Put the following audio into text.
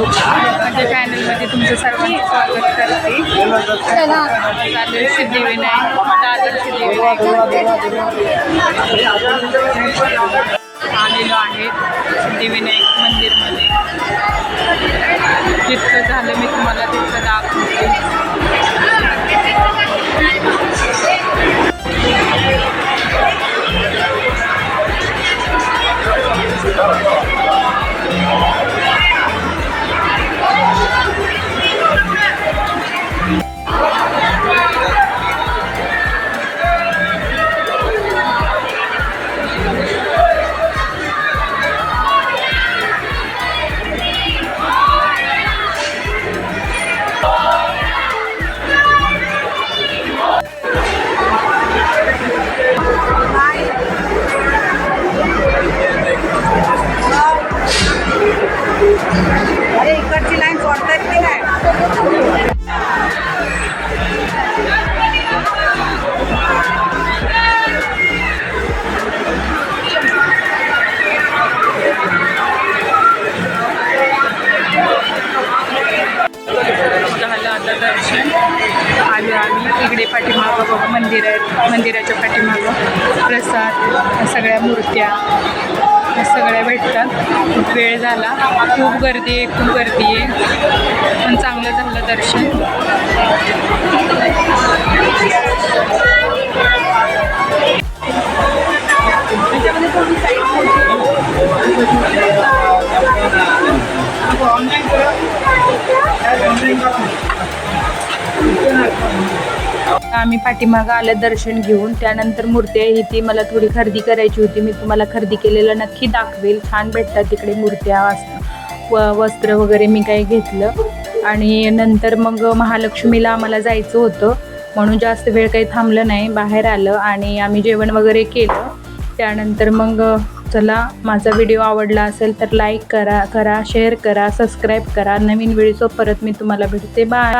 तुमचं सर्वांचं स्वागत करते. चालेल सिद्धिविनायक दादर सिद्धिविनायक आलेलो आहे सिद्धिविनायक मंदिरमध्ये. जितकं झालं मी तुम्हाला तितकं दाखवते. अरे इकडची लाईन सोडता येत काय झालं आता दर्शन. आलो आम्ही इकडे पाठीमागं बघा मंदिर आहेत मंदिराच्या पाठीमागं. प्रसाद सगळ्या मूर्त्या. सगळ्या भेटतात. खूप वेळ झाला. खूप गर्दी आहे खूप गर्दी आहे. पण चांगलं झालं दर्शन. आम्ही पाठीमागं आलं दर्शन घेऊन. त्यानंतर मूर्ती आहे ती मला थोडी खरेदी करायची होती. मी तुम्हाला खरेदी केलेलं नक्की दाखवेल. छान भेटतात तिकडे मूर्त्या असतात व वस्त्र वगैरे मी काही घेतलं. आणि नंतर मग महालक्ष्मीला आम्हाला जायचं होतं. म्हणून जास्त वेळ काही थांबलं नाही बाहेर आलं आणि आम्ही जेवण वगैरे केलं. त्यानंतर मग चला माझा व्हिडिओ आवडला असेल तर लाईक करा करा शेअर करा सबस्क्राईब करा. नवीन व्हिडिओ परत मी तुम्हाला भेटते. बाय